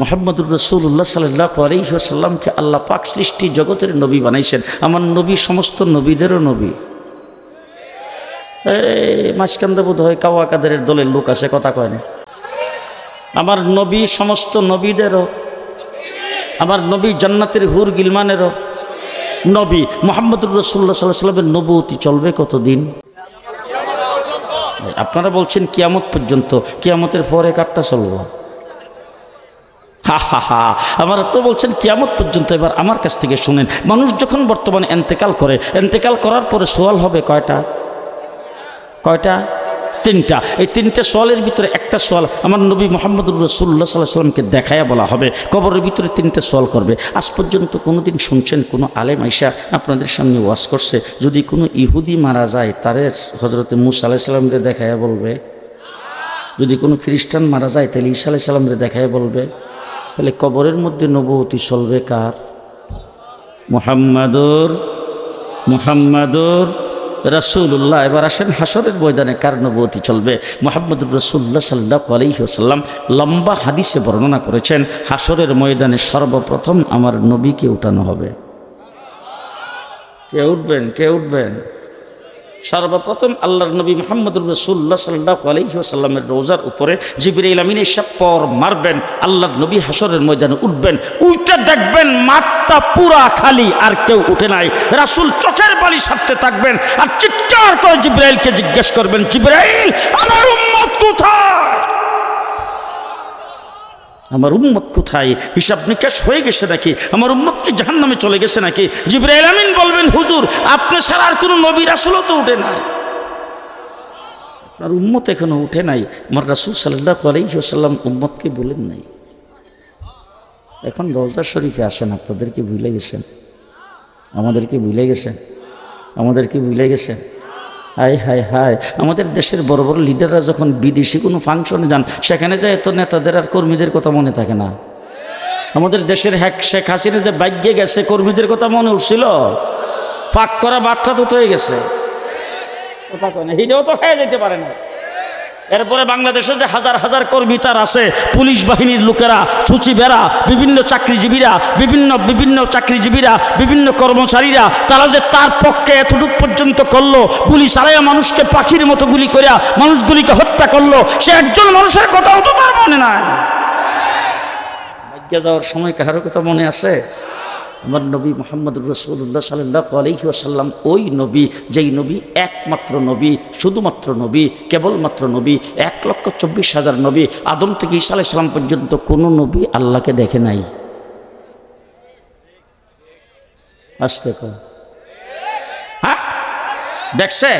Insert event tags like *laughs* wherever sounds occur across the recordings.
মোহাম্মদুর রসুল্লাহ সাল্লাহ আলহিহাসাল্লামকে আল্লাহ পাক সৃষ্টি জগতের নবী বানাইছেন। আমার নবী সমস্ত নবীদেরও নবী। মাঝখান্দে বোধ হয় কাওয়া কাদের দলের লোক আছে, কথা কয় না। আমার নবী সমস্ত নবীদেরও, আমার নবী জান্নাতের হুর গিলমানেরও নবী। মোহাম্মদুর রসুল্লাহ সাল্লাহ সাল্লামের নবতী চলবে কতদিন? আপনারা বলছেন কিয়ামত পর্যন্ত, কিয়ামতের পরে কাঠটা চলবো। হা হা হা। আমার তো বলছেন, কিয়ামত পর্যন্ত এবার আমার কাছ থেকে শুনেন। মানুষ যখন বর্তমানে এন্তেকাল করে, এন্তেকাল করার পরে সোয়াল হবে কয়টা? কয়টা? তিনটা। এই তিনটে সোয়ালের ভিতরে একটা সোয়াল আমার নবী মোহাম্মদুর রসুল্লাহ সাল্লাহ সাল্লামকে দেখায়া বলা হবে। কবরের ভিতরে তিনটে সোয়াল করবে। আজ পর্যন্ত কোনো দিন শুনছেন কোনো আলেম আইসা আপনাদের সামনে ওয়াশ করছে? যদি কোনো ইহুদি মারা যায়, তারে হজরতে মুসা আলাহ সাল্লামকে দেখায়া বলবে। যদি কোনো খ্রিস্টান মারা যায়, তাহলে ঈসা আলাহ দেখায় বলবে। তাহলে কবরের মধ্যে নবতী চলবে কার? মোহাম্মদুর মোহাম্মদুর রসুল্লাহ এবার আসেন হাসরের ময়দানে কার নবতী চলবে? মোহাম্মদুর রসুল্লাহ সাল্লাহ আলহিহাসাল্লাম লম্বা হাদিসে বর্ণনা করেছেন হাসরের ময়দানে সর্বপ্রথম আমার নবীকে উঠানো হবে। কে উঠবেন? কে উঠবেন? সর্বপ্রথম আল্লাহর নবী মোহাম্মদুর রসুল্লাহ সাল্লাহ আলহিহাসাল্লামের রোজার উপরে জিবির আমিন এসব পর মারবেন, আল্লাহর নবী হাসরের ময়দানে উঠবেন উঠে দেখবেন মাঠটা পুরা খালি, আর কেউ উঠে নাই। রাসুল চোখের বালি সারতে থাকবেন, আর চিৎকার করে জিব্রাইলকে জিজ্ঞেস করবেন, জিব্রাইল, আমার উম্মত কোথায়? আমার উম্মত কোথায়? হিসাব নিকাশ হয়ে গেছে নাকি? আমার উম্মত কি জাহান নামে চলে গেছে নাকি? জিব্রাইল আমিন বলবেন, হুজুর, আপনি ছাড়া আর কোনো নবী রাসুলও তো উঠে নাই। আপনার উম্মত এখনও উঠে নাই। আমার রাসুল সাল্লাহ আলহিহাসাল্লাম উম্মতকে বলেন নাই। এখন রওজা শরীফে আসেন, আপনাদেরকে ভুলে গেছেন। আমাদেরকে ভুলে গেছেন। আমাদেরকে ভুলে গেছেন। হায় হাই হাই আমাদের দেশের বড় বড় লিডাররা যখন বিদেশি কোনো ফাংশনে যান, সেখানে যায় তো নেতাদের আর কর্মীদের কথা মনে থাকে না। আমাদের দেশের হ্যাক শেখ হাসিনা যে বাইকে গেছে, কর্মীদের কথা মনে উঠছিল? ফাঁক করা বাচ্চা তো হয়ে গেছে। হিডেও তো খেয়ে যেতে পারে না। এরপরে বাংলাদেশে যে হাজার হাজার কর্মী তার আছে, পুলিশ বাহিনীর লোকেরা সচিবেরা বিভিন্ন চাকরিজীবীরা, বিভিন্ন বিভিন্ন চাকরিজীবীরা, বিভিন্ন কর্মচারীরা, তারা যে তার পক্ষে এতটুক পর্যন্ত করল, গুলি চালাইয়া মানুষকে পাখির মতো গুলি করিয়া মানুষগুলিকে হত্যা করল, সে একজন মানুষের কথাও তো তার মনে নাই। যাওয়ার সময় কারও কথা মনে আছে? আমার নবী মোহাম্মদ রসুল্লাহ সাল্লাহ আলহি আসাল্লাম ওই নবী, যেই নবী একমাত্র নবী, শুধুমাত্র নবী, কেবলমাত্র নবী, এক লক্ষ চব্বিশ হাজার নবী, আদম থেকে ঈসা আলাইসাল্লাম পর্যন্ত কোনো নবী আল্লাহকে দেখে নাই। আসতে হ্যাঁ? দেখছে?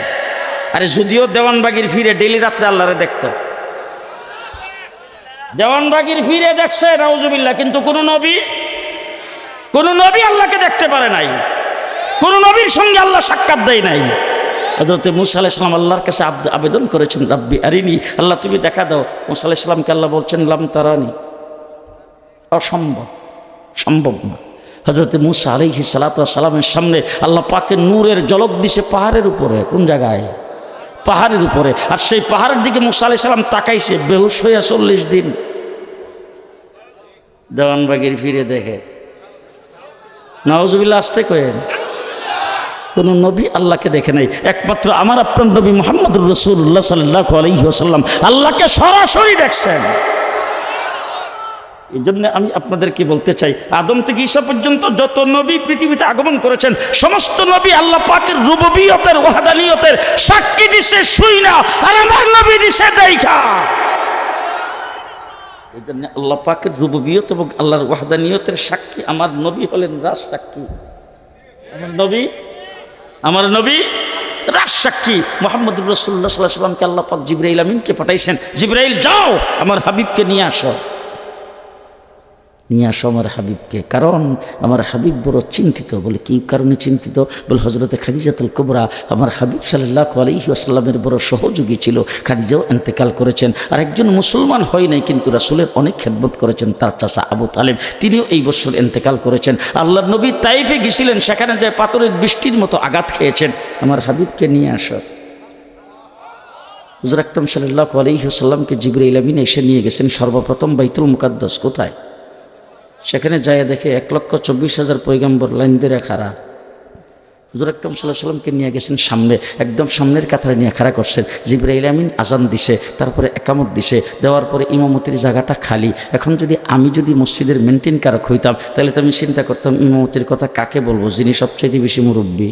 আরে যদিও দেওয়ানবাগির ফিরে ডেলি রাত্রে আল্লাহরে দেখতো। দেওয়ানবাগির ফিরে দেখছে, নাউজুবিল্লাহ, কিন্তু কোনো নবী কোন নবী আল্লাহকে দেখতে পারে নাই। কোন নবীর সঙ্গে আল্লাহ সাক্ষাৎ দেয় নাই। হজরত মুসা আলাইসালাম আল্লাহর কাছে আবেদন করেছেন, রাব্বি আরিনি, আল্লাহ তুমি দেখা দাও। মুসা আলাইসালামকে আল্লাহ বলছেন, লাম তারানি। অসম্ভব, সম্ভব না। হজরত মুসা আলিহি সালামের সামনে আল্লাহ পাকে নূরের জলক দিছে পাহাড়ের উপরে। কোন জায়গায়? পাহাড়ের উপরে। আর সেই পাহাড়ের দিকে মুসা আলাই সালাম তাকাইছে, বেহুশ হইয়া চল্লিশ দিন। দেওয়ানবাগির ফিরে দেখে নওয়াজুবিল্লা আসতে কয়েন কোন নবী আল্লাহকে দেখে নাই। একমাত্র আমার আপনার নবী মোহাম্মদুর রসুল্লাহ সাল্লাহ আলহিহাসাল্লাম আল্লাহকে সরাসরি দেখছেন। এই জন্য আমি আপনাদেরকে বলতে চাই, আদম থেকে ঈসা পর্যন্ত যত নবী পৃথিবীতে আগমন করেছেন, সমস্ত নবী আল্লাহ পাকের রুববিয়তের, ওয়াহাদানিয়তের সাক্ষী দিছে, শুই না। আর আমার নবী দিছে, দেখা। এই জন্য আল্লাহ পাকের রুববিয়ত এবং আল্লাহর ওয়াহদানিয়তের সাক্ষী আমার নবী হলেন রাজ সাক্ষী। আমার নবী আমার নবী রাজ সাক্ষী। মোহাম্মদ রসুল্লাহ সাল্লাহ সাল্লামকে আল্লাহ পাক জিব্রাইল আমিনকে পাঠাইছেন। জিব্রাইল, যাও, আমার হাবিবকে নিয়ে আসো। নিয়ে আসো আমার হাবিবকে। কারণ আমার হাবিব বড় চিন্তিত, বলে কি কারণে চিন্তিত? বলে হজরতে খাদিজাতুল কোবরা আমার হাবিব সাল্লাহ আলহি আসাল্লামের বড় সহযোগী ছিল। খাদিজাও এন্তেকাল করেছেন। আর একজন মুসলমান হয় নাই, কিন্তু রাসুলের অনেক খেদমত করেছেন তার চাষা আবু তালেম তিনিও এই বছর এন্তেকাল করেছেন। আল্লাহ নবী তাইফে গেছিলেন সেখানে যায় পাথরের বৃষ্টির মতো আঘাত খেয়েছেন। আমার হাবিবকে নিয়ে আসো। হুজুর আকরম সাল্লাহ আলহিহাসাল্লামকে জিবরে ইলামিন এসে নিয়ে গেছেন। সর্বপ্রথম বাইতুল মুকাদ্দাস কোথায়? সেখানে যায় দেখে এক লক্ষ চব্বিশ হাজার পৈগম্বর লাইন দিয়ে খাড়া। হুজুর আকরম সাল্লাহ সাল্লামকে নিয়ে গেছেন সামনে, একদম সামনের কাতারে নিয়ে খাড়া করছেন। জিব্রাইল আমিন আজান দিছে, তারপরে একামত দিছে, দেওয়ার পরে ইমামতির জায়গাটা খালি। এখন যদি আমি যদি মসজিদের মেনটেন কারক হইতাম, তাহলে তো আমি চিন্তা করতাম ইমামতির কথা কাকে বলব, যিনি সবচাইতে বেশি মুরব্বী।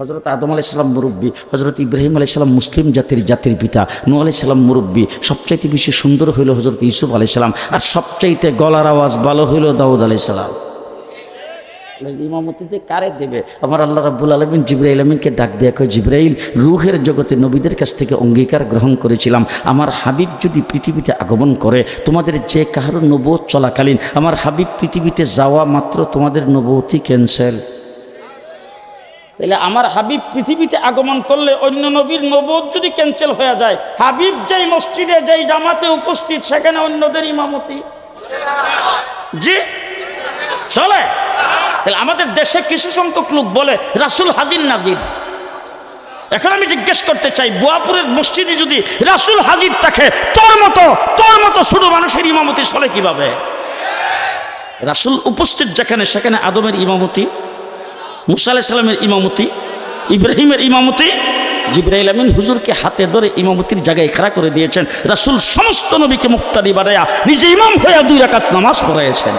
হজরত আদম আলাইসাল্লাম মুরব্বী হজরত ইব্রাহিম আলাইসাল্লাম মুসলিম জাতির জাতির পিতা নু আলাইসাল্লাম মুরব্বী, সবচাইতে বেশি সুন্দর হইল হজরত ইউসুফ আলাইসাল্লাম আর সবচাইতে গলার আওয়াজ ভালো হইল দাউদ আলাইসাল্লাম ইমামতিতে কারে দেবে? আমার আল্লাহ রাব্বুল আলমিন জিব্রাইল আলমিনকে ডাক দেয়া কয়, জিব্রাইল, রুহের জগতে নবীদের কাছ থেকে অঙ্গীকার গ্রহণ করেছিলাম। আমার হাবিব যদি পৃথিবীতে আগমন করে, তোমাদের যে কাহার নবোধ চলাকালীন, আমার হাবিব পৃথিবীতে যাওয়া মাত্র তোমাদের নবতই ক্যান্সেল তাহলে আমার হাবিব পৃথিবীতে আগমন করলে অন্য নবীর নবোধ যদি ক্যান্সেল হয়ে যায়, হাবিব যেই মসজিদে, যেই জামাতে উপস্থিত, সেখানে অন্যদের ইমামতি। জি? চলে? তাহলে আমাদের দেশে কিছু সংখ্যক লোক বলে, রাসুল হাজির নাজির। এখন আমি জিজ্ঞেস করতে চাই, বুয়াপুরের মসজিদে যদি রাসুল হাজির থাকে, তোর মতো তোর মতো শুধু মানুষের ইমামতি চলে কীভাবে? রাসুল উপস্থিত যেখানে, সেখানে আদমের ইমামতি। মুসা আলাহ ইমামতি, ইব্রাহিমের ইমামতি জিব্রাহিল আমিন হুজুরকে হাতে ধরে ইমামতির জায়গায় খাড়া করে দিয়েছেন। রাসুল সমস্ত নবীকে মুক্তাদি বাড়াইয়া নিজে ইমাম হইয়া দুই রাকাত নামাজ পড়াইছেন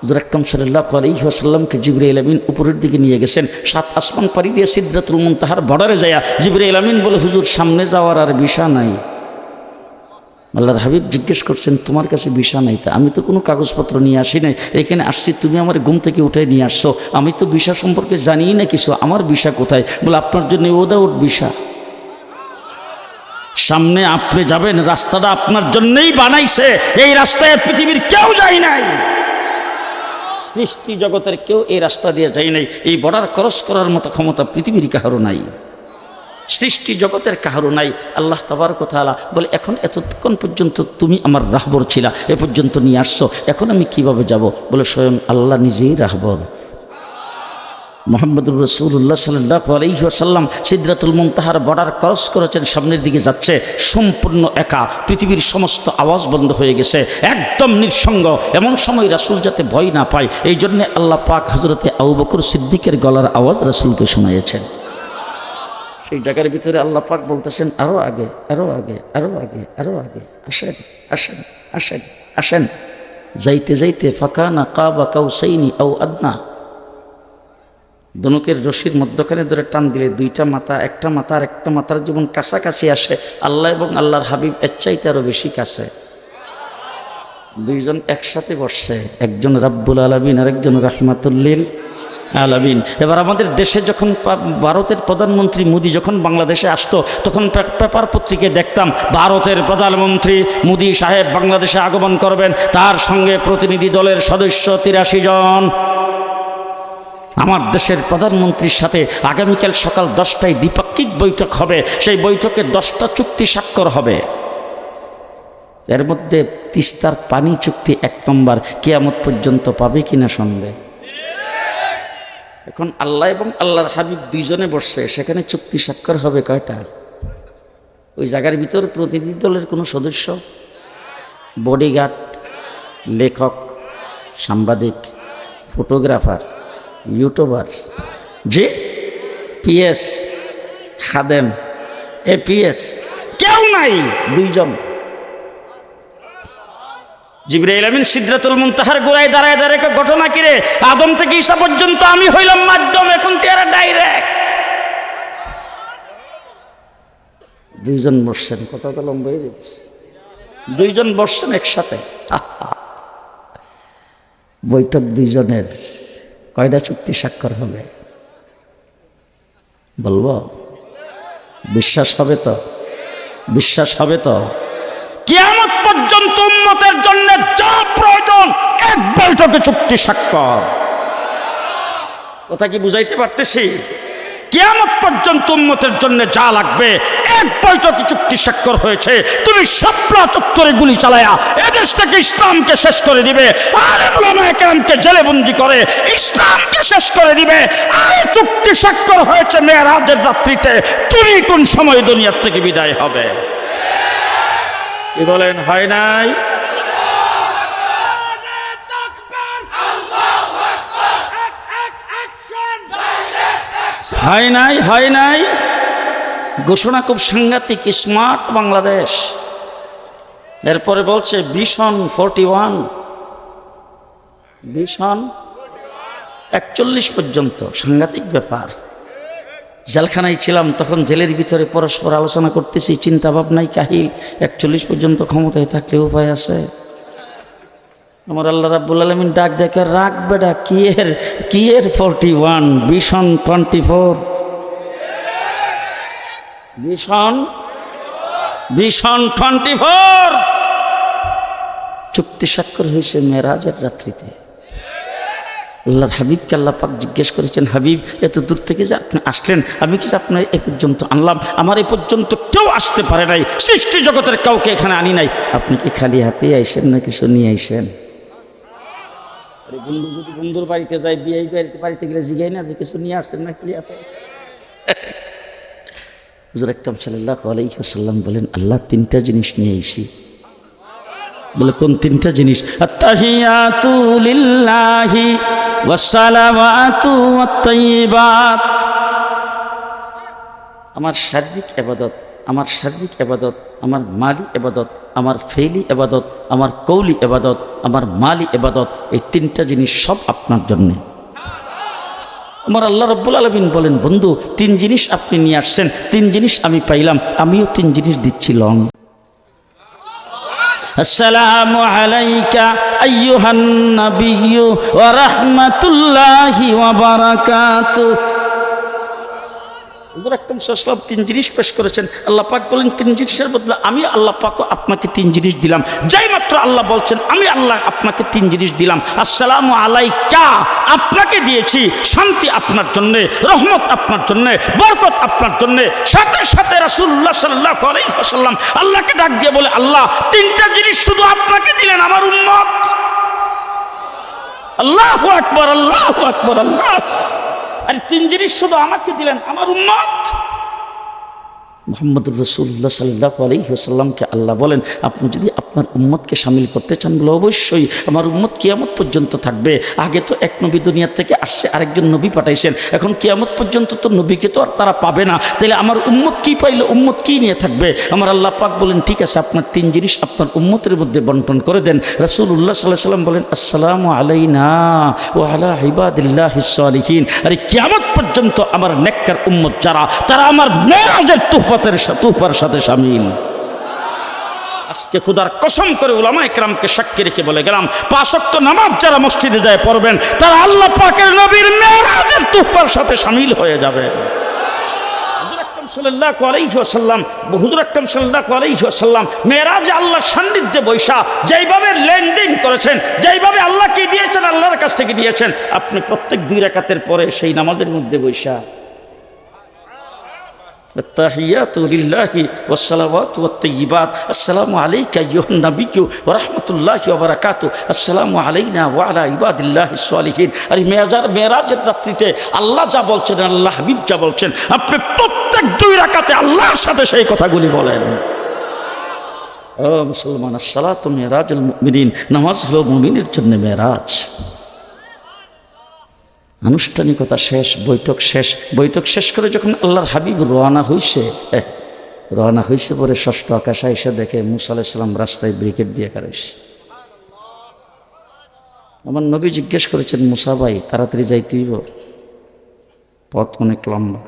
হুজুর আকরম সাল্লাহ আলহিহাসাল্লামকে জিবরাইল আমিন উপরের দিকে নিয়ে গেছেন। সাত আসমান পাড়ি দিয়ে সিদ্ধাতুল মুনতাহার বর্ডারে যায় জিবরাইল আমিন বলে, হুজুর, সামনে যাওয়ার আর বিষা নাই। আল্লাহর হাবিব জিজ্ঞেস করছেন, তোমার কাছে বিষা নাই তা? আমি তো কোনো কাগজপত্র নিয়ে আসি নাই। এখানে আসছি, তুমি আমার ঘুম থেকে উঠে নিয়ে আসছো। আমি তো বিষা সম্পর্কে জানিই না কিছু। আমার বিষা কোথায়? বলে, আপনার জন্য ওদা ওর বিষা সামনে আপনি যাবেন, রাস্তাটা আপনার জন্যই বানাইছে। এই রাস্তায় পৃথিবীর কেউ যায় নাই। সৃষ্টি জগতের কেউ এই রাস্তা দিয়ে যায় নাই। এই বর্ডার ক্রস করার মতো ক্ষমতা পৃথিবীর কারও নাই। সৃষ্টি জগতের কাহারও নাই। আল্লাহ তাবার কথা আলা বলে, এখন এতক্ষণ পর্যন্ত তুমি আমার রাহবর ছিলা, এ পর্যন্ত নিয়ে আসছো, এখন আমি কীভাবে যাব? বলে স্বয়ং আল্লাহ নিজেই রাহবর। মোহাম্মদুর রসুল্লাহ সাল্লাহ আলহিহাসাল্লাম সিদ্ধাতুল মুনতাহার বর্ডার ক্রস করেছেন, সামনের দিকে যাচ্ছে, সম্পূর্ণ একা, পৃথিবীর সমস্ত আওয়াজ বন্ধ হয়ে গেছে, একদম নিঃসঙ্গ, এমন সময় রাসুল যাতে ভয় না পায় এই জন্যে আল্লাহ পাক হজরতে আউবকুর সিদ্দিকের গলার আওয়াজ রাসুলকে শোনাইয়েছেন। সেই জায়গার ভিতরে আল্লাহ পাক বলতেছেন, আরও আগে আরও আগে আরও আগে আরও আগে, আসেন আসেন আসেন আসেন। যাইতে যাইতে ফাঁকা না কা বা কাউ সেইনি আউ আদনা। দনুকের রশির মধ্যখানে ধরে টান দিলে দুইটা মাথা, একটা মাথা আর একটা মাথার যেমন কাছাকাছি আসে। আল্লাহ এবং আল্লাহর হাবিব এর চাইতে আরও বেশি কাছে। দুইজন একসাথে বসছে, একজন রাব্বুল আলমিন আর একজন রাহমাতুল্লিল আলামিন। এবার আমাদের দেশে যখন ভারতের প্রধানমন্ত্রী মোদি যখন বাংলাদেশে আসতো, তখন পেপার পত্রিকায় দেখতাম, ভারতের প্রধানমন্ত্রী মোদি সাহেব বাংলাদেশে আগমন করবেন, তার সঙ্গে প্রতিনিধি দলের সদস্য তিরাশি জন। আমার দেশের প্রধানমন্ত্রীর সাথে আগামীকাল সকাল দশটায় দ্বিপাক্ষিক বৈঠক হবে, সেই বৈঠকে দশটা চুক্তি স্বাক্ষর হবে। এর মধ্যে তিস্তার পানি চুক্তি এক নম্বর, কেয়ামত পর্যন্ত পাবে কিনা সন্দেহ? এখন আল্লাহ এবং আল্লাহর হাবিব দুইজনে বসছে, সেখানে চুক্তি স্বাক্ষর হবে কয়টা? ওই জায়গার ভিতর প্রতিনিধি দলের কোনো সদস্য? বডিগার্ড লেখক, সাংবাদিক ফটোগ্রাফার ইউটিউবার জি পিএস খাদেম, এ পিএস কেউ নাই, দুইজন। জিবরাইল আমিন সিদ্ধাতুল মুনতাহার গোড়ায় দাঁড়ায় দাঁড়ায় ঘটনা কিরে আদম থেকে ঈসা পর্যন্ত আমি হইলাম মাধ্যম, এখন তেরা ডাইরেক্ট দুইজন বসছেন, কথা তো লম্বা হয়ে যাচ্ছে। দুইজন বসছেন একসাথে। *laughs* বৈঠক দুইজনের। কয়টা চুক্তি স্বাক্ষর হবে? বলব? বিশ্বাস হবে তো? বিশ্বাস হবে তো? কিয়ামত পর্যন্ত উম্মতের জন্য যা প্রয়োজন, এক বৈঠকে চুক্তি স্বাক্ষর। কথা কি বুঝাইতে পারতেছি? কিয়ামত পর্যন্ত উম্মতের জন্য যা লাগবে, এক বৈঠকে চুক্তি স্বাক্ষর হয়েছে। তুমি সাপলা চত্বরে গুলি চালায়া এদেশ থেকে ইসলামকে শেষ করে দিবে, আর একরামকে জেলে বন্দি করে ইসলামকে শেষ করে দিবে। আর চুক্তি স্বাক্ষর হয়েছে মেয়েরাজের রাত্রিতে। তুমি কোন সময় দুনিয়ার থেকে বিদায় হবে? কি বলেন, হয় নাই? হয় নাই হয় নাই? ঘোষণা খুব সাংঘাতিক, স্মার্ট বাংলাদেশ। এরপরে বলছে, ভীষণ ফোরটি ওয়ান। ভীষণ। একচল্লিশ পর্যন্ত, সাংঘাতিক ব্যাপার। জেলখানায় ছিলাম, তখন জেলের ভিতরে পরস্পর আলোচনা করতেছি চিন্তা ভাবনাই কাহিল, একচল্লিশ পর্যন্ত ক্ষমতায় থাকলে উপায় আছে? আমার আল্লাহ রাব্বুল আলমিন ডাক দেখে রাখ বেডা কি এর কি এর ফোরটি ওয়ান ভীষণ টোয়েন্টি ফোর ভীষণ ভীষণ টোয়েন্টি ফোর চুক্তি স্বাক্ষর হয়েছে মেয়েরাজের রাত্রিতে। আল্লাহর হাবিবকে আল্লাহ পাক জিজ্ঞেস করেছেন, হাবিব, এত দূর থেকে যে আপনি আসলেন, আমি কি আপনার এ পর্যন্ত আনলাম? আমার এ পর্যন্ত কেউ আসতে পারে নাই, সৃষ্টি জগতের কাউকে এখানে আনি নাই। আপনি কি খালি হাতে আইসেন না কিছু নিয়ে আইসেন বন্ধু, যদি বন্ধুর বাড়িতে যায় বিয়ে বাড়িতে বাড়িতে গেলে জিগাই না যে কিছু নিয়ে আসতেন না খালি হাতে হুজুর একদম সাল্লাহ আলাইসাল্লাম বলেন, আল্লাহ তিনটা জিনিস নিয়ে আইসি। বলে, কোন তিনটা জিনিস? আত্তাহিয়াতু লিল্লাহি ওয়াসসালাওয়াতু ওয়াত আমার শারীরিক এবাদত, আমার শারীরিক এবাদত, আমার মালি এবাদত, আমার ফেইলি এবাদত, আমার কৌলি এবাদত, আমার মালি এবাদত, এই তিনটা জিনিস সব আপনার জন্যে। আমার আল্লাহ রব্বুল আলমিন বলেন, বন্ধু, তিন জিনিস আপনি নিয়ে আসছেন, তিন জিনিস আমি পাইলাম, আমিও তিন জিনিস দিচ্ছি, লং। السلام عليك أيها النبي ورحمة الله وبركاته তিন জিনিস পেশ করেছেন। আল্লাহ পাক বলেন, তিন জিনিসের বদলে আমি আল্লাহ পাক আপনাকে তিন জিনিস দিলাম। যাই মাত্র আল্লাহ বলছেন, আমি আল্লাহ আপনাকে তিন জিনিস দিলাম। আসসালামু আলাইকা, আপনাকে দিয়েছি শান্তি আপনার জন্য, রহমত আপনার জন্য, বরকত আপনার জন্য। সাথে সাথে রাসূলুল্লাহ সাল্লাহ আলাইহি ওয়াসাল্লাম আল্লাহকে ডাক দিয়ে বলে, আল্লাহ, তিনটা জিনিস শুধু আপনাকে দিলেন আমার উম্মত। আল্লাহ আকবর আল্লাহ আকবর, আল্লাহ আর তিন জিনিস শুধু আমাকে দিলেন আমার উম্মত। মোহাম্মদুর রসুল্লাহ সাল্লাহ আলহিহাসাল্লামকে আল্লাহ বলেন, আপনি যদি আপনার উম্মতকে সামিল করতে চান, বলে অবশ্যই আমার উম্মত কিয়ামত পর্যন্ত থাকবে। আগে তো এক নবী দুনিয়ার থেকে আসছে, আরেকজন নবী পাঠাইছেন। এখন কিয়ামত পর্যন্ত তো নবীকে তো আর তারা পাবে না। তাহলে আমার উম্মত কি পাইলে উম্মত কি নিয়ে থাকবে? আমার আল্লাহ পাক বলেন, ঠিক আছে, আপনার তিন জিনিস আপনার উম্মতের মধ্যে বন্টন করে দেন। রসুল্লাহ সাল্লাহ সাল্লাম বলেন, আসসালামু আলাইনা ও আলা হিবাদিল্লাহ আরে কিয়ামত পর্যন্ত আমার নেককার উম্মত যারা, তারা আমার মেয়েরাজের মেরাজের তুফাতের তুফার সাথে সামিল আজকে খুদার কসম করে উলামা একরামকে সাক্ষী রেখে বলে গেলাম পাঁচক্ত নামাজ যারা মসজিদে যায় পড়বেন, তারা আল্লাহ পাকের নবীর মেরাজের তুফার সাথে সামিল হয়ে যাবে। আল্লাহর সান্নিধ্যে বৈশা যেইভাবে লেনদেন করেছেন, যেইভাবে আল্লাহকে দিয়েছেন, আল্লাহর কাছ থেকে দিয়েছেন, আপনি প্রত্যেক দুই রাকাতের পরে সেই নামাজের মধ্যে বৈশা التحيات لله والصلوات والطيبات السلام عليك أيها النبي ورحمة الله وبركاته السلام علينا وعلى عباد الله الصالحين আর মেজার মেরাজের রাত্রিতে আল্লাহ যা বলছেন আল্লাহ হাবিব যা বলছেন আপনি প্রত্যেক দুই রাকাতে আল্লাহর সাথে সেই কথাগুলি বলেন ও মুসলমান আসসালাতু মেরাজুল মুমিনিন নামাজ হলো মুমিনের জন্য মেরাজ আনুষ্ঠানিকতা শেষ বৈঠক শেষ। বৈঠক শেষ করে যখন আল্লাহর হাবিব রওনা এহ, রওনা হইছে পরে ষষ্ঠ আকাশে এসে দেখে মুসা আলাইসাল্লাম রাস্তায় ব্রিকেট দিয়ে কারাইছে। আমার নবী জিজ্ঞেস করেছেন মুসা ভাই তাড়াতাড়ি যাইতেইব পথ অনেক লম্বা।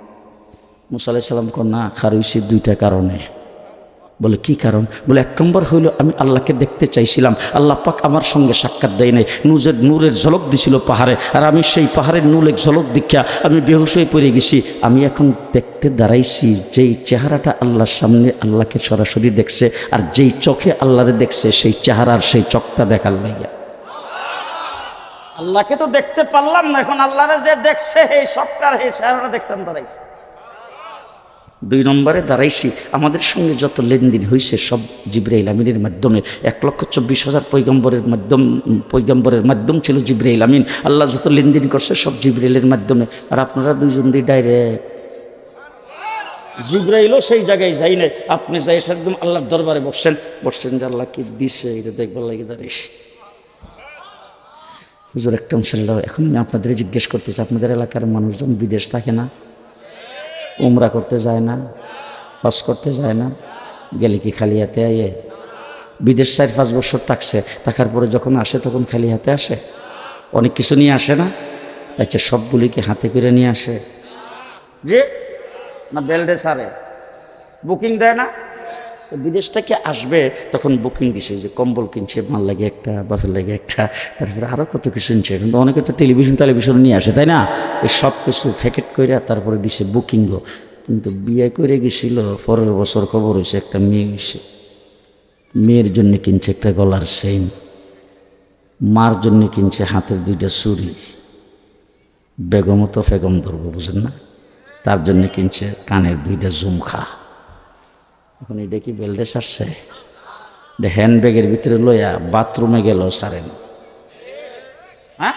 মুসা আলাইসাল্লাম কো না খারইছি দুইটা কারণে। বলে, কি কারণ? বলে, এক নম্বর হইল, আমি আল্লাহকে দেখতে চাইছিলাম। আল্লাহ পাক আমার সঙ্গে সাক্ষাৎ দেয় নাই। নুজের, নূরের ঝলক দিছিল পাহাড়ে। আর আমি সেই পাহাড়ের নূলের ঝলক দীক্ষা, আমি বেহুশ হয়ে পড়ে গেছি। আমি এখন দেখতে দাঁড়াইছি, যেই চেহারাটা আল্লাহর সামনে আল্লাহকে সরাসরি দেখছে, আর যেই চোখে আল্লাহরে দেখছে, সেই চেহারার সেই চোখটা দেখার লাইয়া আল্লাহকে তো দেখতে পারলাম না, এখন আল্লাহরে যে দেখছে এই সবটার এই চেহারাটা দেখতাম দাঁড়াইছে। দুই নম্বরে দাঁড়াইছি। আমাদের সঙ্গে যত লেনদেন হয়েছে সব জিব্রাইল আমিনের মাধ্যমে। এক লক্ষ চব্বিশ হাজার পৈগম্বরের মাধ্যম পৈগম্বরের মাধ্যম ছিল জিব্রাইল আমিন। আল্লাহ যত লেনদেন করছে, সব জিব্রাইলের মাধ্যমে। আর আপনারা দুইজন দিয়ে ডাইরেক্ট জিব্রাইলও সেই জায়গায় যাই নাই। আপনি যাই একদম আল্লাহর দরবারে বসছেন। বসছেন যে আল্লাহ কি দিছে, এটা দেখবার লাগে দাঁড়িয়েছি হুজুর, একটা সাল্লাহ এখন আমি আপনাদের জিজ্ঞেস করতেছি, আপনাদের এলাকার মানুষজন বিদেশ থাকে না? উমরা করতে যায় না, হজ করতে যায় না, গেলে কি খালি হাতে আইয়ে? বিদেশ চার পাঁচ বছর থাকছে, থাকার পরে যখন আসে তখন খালি হাতে আসে? অনেক কিছু নিয়ে আসে না? আচ্ছা সবগুলিকে হাতে করে নিয়ে আসে? যে না বেলডে সারে। বুকিং দেয় না? বিদেশ থেকে আসবে, তখন বুকিং দিছে যে কম্বল কিনছে, মাল লাগে একটা বাফের লাগে একটা, তারপরে আরও কত কিছু নিচ্ছে কিন্তু অনেকে তো টেলিভিশন টেলিভিশন নিয়ে আসে, তাই না? এই সব কিছু ফ্যাকেট করে তারপরে দিছে বুকিংও কিন্তু বিয়ে করে গেছিল, পরের বছর খবর হয়েছে একটা মেয়ে হয়েছে মেয়ের জন্য কিনছে একটা গলার চেইন মার জন্য কিনছে হাতের দুইটা চুরি বেগমও তো ফেগম ধরবো, বুঝেন না? তার জন্য কিনছে কানের দুইটা ঝুমখা। এখন এটা কি বেল্টে সারছে? এটা হ্যান্ড ব্যাগের ভিতরে লইয়া বাথরুমে গেল সারেন। হ্যাঁ?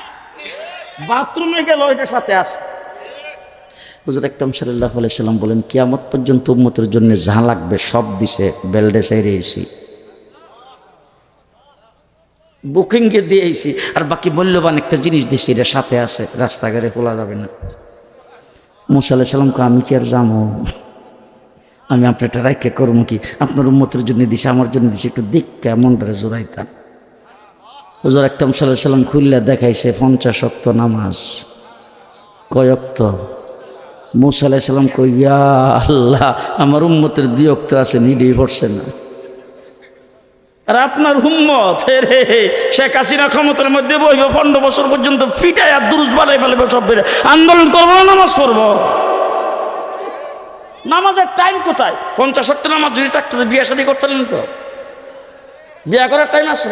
বাথরুমে গেল, এটার সাথে আসে হুজুর একদম সাল্লাহ আলাইসাল্লাম বলেন, কিয়ামত পর্যন্ত উম্মতের জন্য যা লাগবে সব দিছে, বেল্টে সাইরে এসি বুকিংকে দিয়েছি আর বাকি মূল্যবান একটা জিনিস দিছি এটা সাথে আছে, রাস্তাঘাটে খোলা যাবে না। মুসা আলাহ সাল্লামকে আমি কি আর যাব? আমি আপনারটা রাইকে করব কি? আপনার উন্মতের জন্য দিছি, আমার জন্য দিছি, একটু দিক কেমনটা জোড়াইতাম হুজুর একটা সাল্লাহ সাল্লাম খুললে দেখাইছে, পঞ্চাশ অক্ত নামাজ। কয়ক্ত মুসা আলাহ সাল্লাম কইয়া আল্লাহ, আমার উম্মতের দুই অক্ত আছে, নিডেই পড়ছে না। আর আপনার হুম্মত রে শেখ হাসিনা ক্ষমতার মধ্যে বইব, পনেরো বছর পর্যন্ত ফিটাই আর দুরুস বালাই ফেলবে সব আন্দোলন করব না, নামাজ পড়ব? নামাজের টাইম কোথায়? পঞ্চাশ নামাজ যদি থাকতো বিয়ে শাদি করতেন তো? বিয়ে করার টাইম আছে?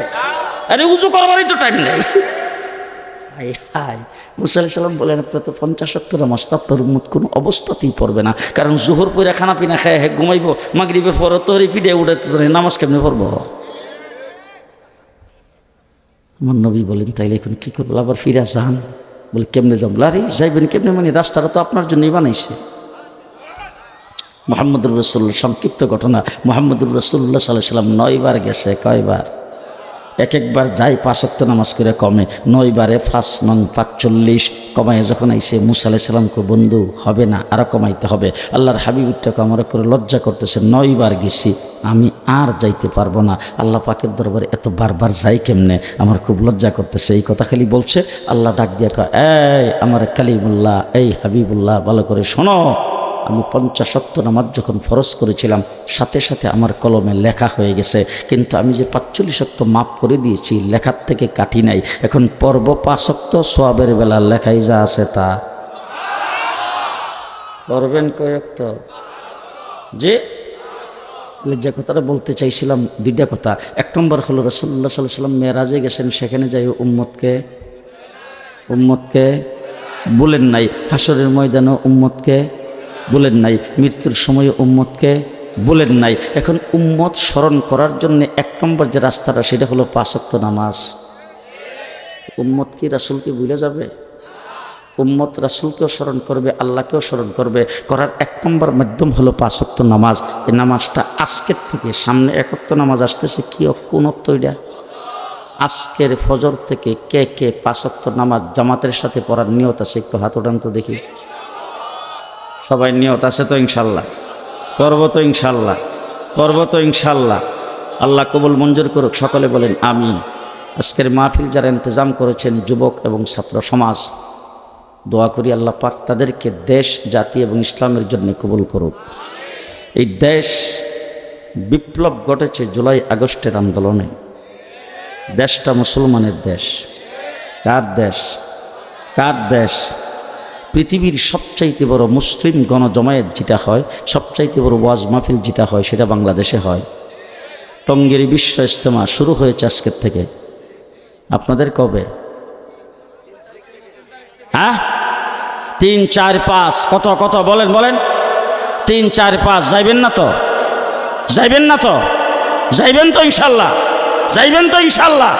আরে উঁচু করবারই তো টাইম নেই। হাই হাই মুসা আলাইহিস সালাম বলেন আপনার তো পঞ্চাশ সত্তর নামাজ আপনার উম্মত কোনো অবস্থাতেই পড়বে না। কারণ জোহর পরে খানা পিনা খায় হ্যাঁ ঘুমাইবো মাগরিবের পর তো ফিডে উঠে, তো নামাজ কেমনে পড়ব? আমার নবী বলেন, তাইলে এখন কী করব? আবার ফিরে যান বলে, কেমনে যাম লারে যাইবেন কেমনে? মানে রাস্তাটা তো আপনার জন্যই বানাইছে। মোহাম্মদুর রসুল্লাহ সংক্ষিপ্ত ঘটনা। মোহাম্মদুর রসুল্লাহ সাল্লাহ সাল্লাম নয়বার গেছে কয়বার এক একবার যাই পাঁচক্ত নামাজ করে কমে। নয়বারে ফাঁস নং পাঁচচল্লিশ কমায়, যখন আইসে মুসা আলাইসাল্লামকে বন্ধু, হবে না আরও কমাইতে হবে। আল্লাহর হাবিবুরটাকে আমরা করে লজ্জা করতেছে নয়বার গেছি, আমি আর যাইতে পারব না। আল্লাহ পাকের দরবারে এত বারবার যাই কেমনে? আমার খুব লজ্জা করতেছে, এই কথা খালি বলছে। আল্লাহ ডাক দিয়া কয়, এই আমার কালিমুল্লাহ, এই হাবিবুল্লাহ, ভালো করে শোনো। আমি পঞ্চাশত্ব নামাজ যখন ফরজ করেছিলাম, সাথে সাথে আমার কলমে লেখা হয়ে গেছে। কিন্তু আমি যে পাঁচচল্লিশত্ব মাপ করে দিয়েছি, লেখার থেকে কাটি নাই। এখন পর্ব পাঁচক্ত সোয়াবের বেলা লেখাই যা আছে তা। করবেন কয়েকত। যে যে কথাটা বলতে চাইছিলাম, দুইটা কথা। এক নম্বর হলো রসুল্লাহ সাল্লাহ সাল্লাম মেয়েরাজে গেছেন, সেখানে যাই উম্মতকে উম্মতকে বলেন নাই হাসরের ময়দানও উম্মতকে বলেন নাই, মৃত্যুর সময় উম্মতকে বলেন নাই। এখন উম্মত স্মরণ করার জন্য এক নম্বর যে রাস্তাটা, সেটা হলো পাঁচক্ত নামাজ। উম্মত কি রাসুলকে ভুলে যাবে? উম্মত রাসুলকেও স্মরণ করবে, আল্লাহকেও স্মরণ করবে। করার এক নম্বর মাধ্যম হলো পাঁচক্ত নামাজ। এই নামাজটা আজকের থেকে, সামনে একত্ব নামাজ আসতেছে, কি কোন এটা? আজকের ফজর থেকে কে কে পাঁচক্ত নামাজ জামাতের সাথে পড়ার নিয়ত আছে, একটু হাত ওঠান তো দেখি। সবাই নিয়ত আছে তো ইনশাল্লাহ। করব তো ইনশাল্লাহ, করব তো ইনশাল্লাহ। আল্লাহ কবুল মঞ্জুর করুক, সকলে বলেন আমিন। আজকের মাহফিল যারা ইন্তজাম করেছেন, যুবক এবং ছাত্র সমাজ, দোয়া করি আল্লাহ পাক তাদেরকে দেশ, জাতি এবং ইসলামের জন্য কবুল করুক। এই দেশ বিপ্লব ঘটেছে জুলাই আগস্টের আন্দোলনে। দেশটা মুসলমানের দেশ। কার দেশ? কার দেশ? পৃথিবীর সবচাইতে বড় মুসলিম গণজমায়েত যেটা হয়, সবচাইতে বড় ওয়াজ মাহফিল যেটা হয়, সেটা বাংলাদেশে হয়। টঙ্গেরি বিশ্ব ইজতেমা শুরু হয়েছে আজকের থেকে। আপনাদের কবে? হ্যাঁ? তিন, চার, পাঁচ, কত কত, বলেন বলেন। তিন, চার, পাঁচ, যাইবেন না তো? যাইবেন না তো? যাইবেন তো ইনশাল্লাহ। যাইবেন তো ইনশাল্লাহ।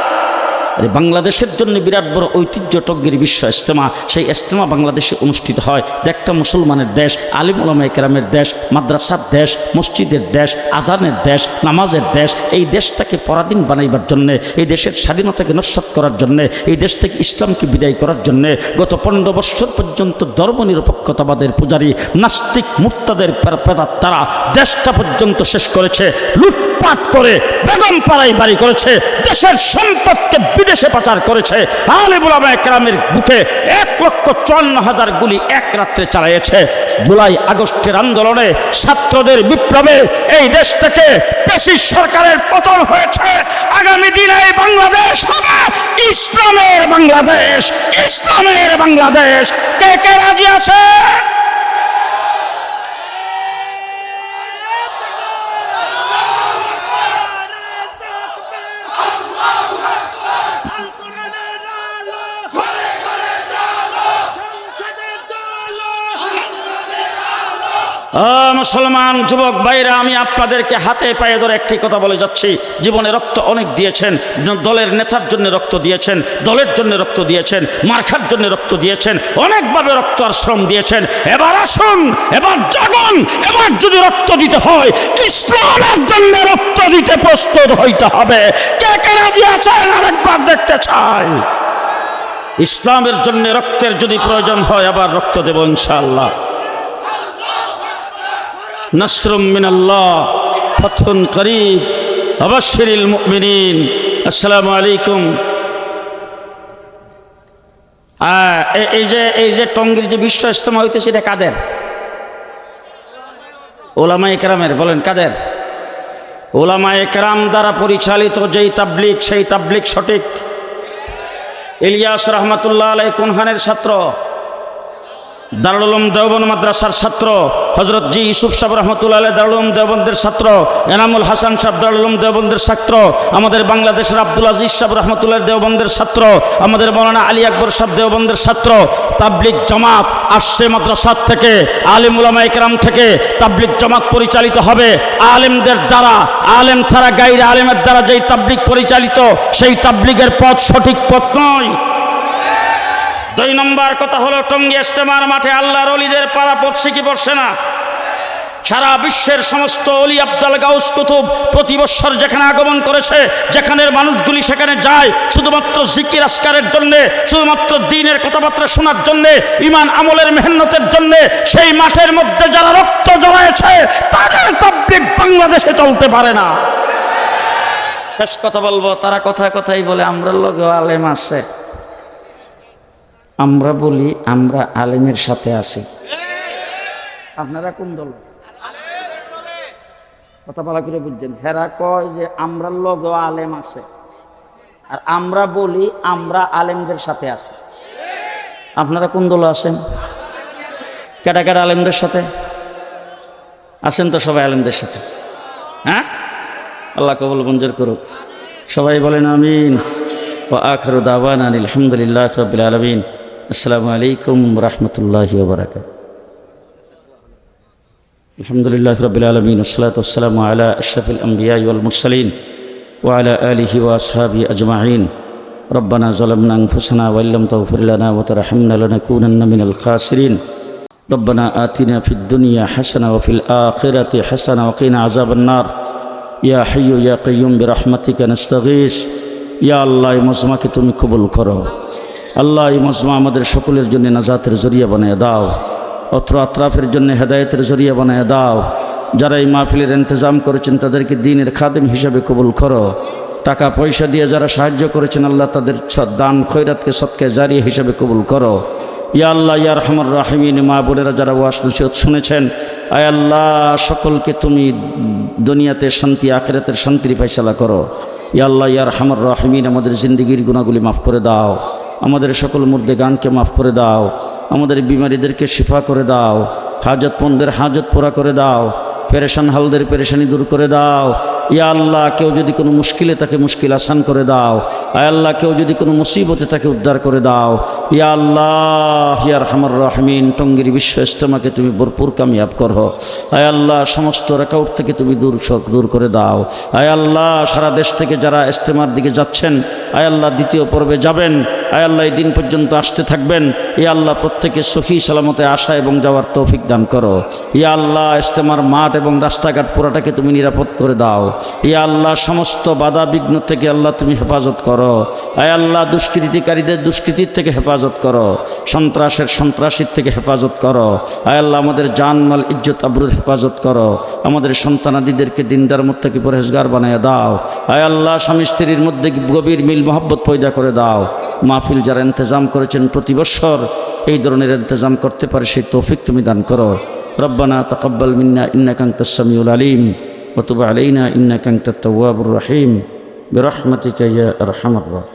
বাংলাদেশের জন্য বিরাট বড় ঐতিহ্য টগ্গির বিশ্ব ইস্তেমা সেই ইস্তেমা বাংলাদেশে অনুষ্ঠিত হয়। একটা মুসলমানের দেশ, আলিম ওলামা একরামের দেশ, মাদ্রাসার দেশ, মসজিদের দেশ, আজানের দেশ, নামাজের দেশ, এই দেশটাকে পরাধীন বানাইবার জন্যে, এই দেশের স্বাধীনতাকে নস্বাত করার জন্যে, এই দেশ থেকে ইসলামকে বিদায় করার জন্যে, গত পনেরো বৎসর পর্যন্ত ধর্মনিরপেক্ষতাবাদের পূজারী, নাস্তিক, মুক্তাদের তারা দেশটা পর্যন্ত শেষ করেছে। লুটপাট করে বেগম পাড়াই বাড়ি করেছে, দেশের সম্পদকে বিদেশে পাচার করেছে। আলিবুলামা একরামের বুকে এক লক্ষ চুয়ান্ন হাজার গুলি এক রাত্রে চালাইয়েছে। জুলাই আগস্টের আন্দোলনে ছাত্রদের বিপ্লবে এই দেশ থেকে পেশি সরকারের পতন হয়েছে। আগামী দিনে বাংলাদেশ হবে ইসলামের বাংলাদেশ ইসলামের বাংলাদেশ। কে কে রাজি আছে? মুসলমান যুবক ভাইরা, আমি আপনাদেরকে হাতে পায়ে ধরে একটি কথা বলে যাচ্ছি। জীবনে রক্ত অনেক দিয়েছেন, দলের নেতার জন্য রক্ত দিয়েছেন, দলের জন্য রক্ত দিয়েছেন মার্খার জন্য রক্ত দিয়েছেন, অনেকভাবে রক্ত আর শ্রম দিয়েছেন। এবার আসুন, এবার জাগুন, এবার যদি রক্ত দিতে হয়, ইসলামের জন্য রক্ত দিতে প্রস্তুত হইতে হবে। কে কে রাজি আছেন? আরেকবার দেখতে চাই। ইসলামের জন্য রক্তের যদি প্রয়োজন হয়, আবার রক্ত দেব ইনশাআল্লাহ। নসরুম মিনাল্লাহ ফথুন করিব অবশ্যরিল মুমিনিন। আসসালামু আলাইকুম। এই যে এই যে টঙ্গির যে বিশ্ব ইজতেমা হইতেছে এটা কাদের? ওলামা একরামের বলেন কাদের? ওলামা একরাম দ্বারা পরিচালিত যেই তাবলিক সেই তাবলিক সঠিক। ইলিয়াস রহমতুল্লাহ আলাই কোনখানের ছাত্র? দারুল উলুম দেওবন্দ মাদ্রাসার ছাত্র হজরত জি ইউসুফ সাহেব রহমতুল্লাহ আলাই দারুল উলুম দেওবন্দের ছাত্র, এনামুল হাসান সাহেব দারুল উলুম দেওবন্দের ছাত্র, আমাদের বাংলাদেশের আব্দুল আজিজ সাহেব রহমতুল্লাহ দেওবন্দের ছাত্র, আমাদের মৌলানা আলী আকবর সাহেব দেওবন্দের ছাত্র তাবলিক জামাত আসছে মাদ্রাসার থেকে, আলিম উলামা ইকরাম থেকে তাবলিক জামাত পরিচালিত হবে, আলেমদের দ্বারা, আলেম ছাড়া গাইরে আলেমের দ্বারা যেই তাবলিক পরিচালিত, সেই তাবলিগের পথ সঠিক পথ নয়। দুই নম্বর কথা হলো টঙ্গী ইস্তেমার মাঠে আল্লাহর অলিদের পাড়া পড়ছে কি পড়ছে না? সারা বিশ্বের সমস্ত অলি আব্দাল গাউস কুতুব প্রতি বৎসর যেখানে আগমন করেছে, যেখানের মানুষগুলি সেখানে যায়, শুধুমাত্র জিকির আসকারের জন্যে, শুধুমাত্র দিনের কথাবার্তা শোনার জন্যে ইমান আমলের মেহনতের জন্যে, সেই মাঠের মধ্যে যারা রক্ত জড়ায়েছে, তাদের তাবলিগ বাংলাদেশে চলতে পারে না। শেষ কথা বলব, তারা কথা কথাই বলে আমরা লোক আলেম আছে। আমরা বলি, আমরা আলেমের সাথে আছি। আপনারা কোন দল? কথা বলা করে বুঝছেন। হেরা কয় যে, আমরা লগ আলেম আছে। আর আমরা বলি, আমরা আলেমদের সাথে আছি। আপনারা কোন দল আছেন? কেটা কেটা আলেমদের সাথে? আছেন তো সবাই আলেমদের সাথে। হ্যাঁ? আল্লাহ কবুল মঞ্জুর করুক। সবাই বলেন আমিন। ও আখর দাওয়ান আলহামদুলিল্লাহ রবিল আলমিন। আসসালামু আলাইকুম রহমতুল্লাহ বারাকাত الحمد لله رب العالمين والصلاة والسلام على أشرف الأنبياء والمرسلين وعلى آله وأصحابه أجمعين ربنا ظلمنا أنفسنا وإن لم تغفر لنا وترحمنا لنكونن من الخاسرين ربنا آتنا في الدنيا حسنة وفي الآخرة حسنة وقنا عذاب النار يا حي يا قيوم برحمتك نستغيث يا الله এই মজমাকে তুমি কবুল করো আল্লাহ এই মজমা আমাদের সকলের জন্য নাজাতের জরিয়া বানিয়ে দাও। অত্র আত্রাফের জন্য হেদায়েতের জরিয়া বানিয়ে দাও। যারা এই মাহফিলের ইন্তজাম করেছেন, তাদেরকে দিনের খাদেম হিসাবে কবুল করো। টাকা পয়সা দিয়ে যারা সাহায্য করেছেন, আল্লাহ তাদের দান খৈরাতকে সৎকে জারিয়া হিসাবে কবুল করো। ইয়া আল্লাহ, ইয়া রহমান রাহিমিন, মা বোনেরা যারা ওয়াস নসিহত শুনেছেন, আয় আল্লাহ, সকলকে তুমি দুনিয়াতে শান্তি, আখেরাতের শান্তির ফয়সালা করো। ইয়া আল্লাহ, ইয়া রহমান রাহিমিন, আমাদের জিন্দগির গুণাগুলি মাফ করে দাও। আমাদের সকল মুর্দে গানকে মাফ করে দাও। আমাদের বিমারীদেরকে শিফা করে দাও। হাজতমন্দের হাজত পোড়া করে দাও। পেরেশান হালদের পেরেশানি দূর করে দাও। ইয়া আল্লাহ, কেউ যদি কোনো মুশকিলে তাকে মুশকিল আসান করে দাও। আয় আল্লাহ, কেউ যদি কোনো মুসিবতে তাকে উদ্ধার করে দাও। ইয়া আল্লাহ ইয়ার হামর রহমিন, টঙ্গির বিশ্ব ইস্তমাকে তুমি ভরপুর কামিয়াব করো। আয় আল্লাহ, সমস্ত রেকাউট থেকে তুমি দূর দূর করে দাও। আয় আল্লাহ, সারা দেশ থেকে যারা ইস্তেমার দিকে যাচ্ছেন, আয় আল্লাহ, দ্বিতীয় পর্বে যাবেন। আয় আল্লাহ, এই দিন পর্যন্ত আসতে থাকবেন। ইয়া আল্লাহ প্রত্যেকে সখী সালামতে আসা এবং যাওয়ার তৌফিক দান করো। ইয়া আল্লাহ ইস্তেমার মাঠ এবং রাস্তাঘাট পুরাটাকে তুমি নিরাপদ করে দাও। ইয়া আল্লাহ, সমস্ত বাধা বিঘ্ন থেকে আল্লাহ তুমি হেফাজত করো। আয় আল্লাহ, দুষ্কৃতিকারীদের দুষ্কৃতির থেকে হেফাজত করো। সন্ত্রাসের সন্ত্রাসীর থেকে হেফাজত করো। আয় আল্লাহ, আমাদের জানমাল, ইজ্জত, আবরুর হেফাজত করো। আমাদের সন্তানাদিদেরকে দিনদার মধ্যে কি পরেশগার বানায় দাও। আয় আল্লাহ স্বামী স্ত্রীর মধ্যে গভীর মিল মহব্বত পয়দা করে দাও। মাহফিল যারা ইন্তজাম করেছেন প্রতি বছর এই ধরনের ইন্তজাম করতে পারে সেই তৌফিক তুমি দান করো রব্বানা তকব্বাল মিন্না ইন্না কান্ত সামিউল আলিম وتب علينا إنك أنت التواب الرحيم برحمتك يا أرحم الراحمين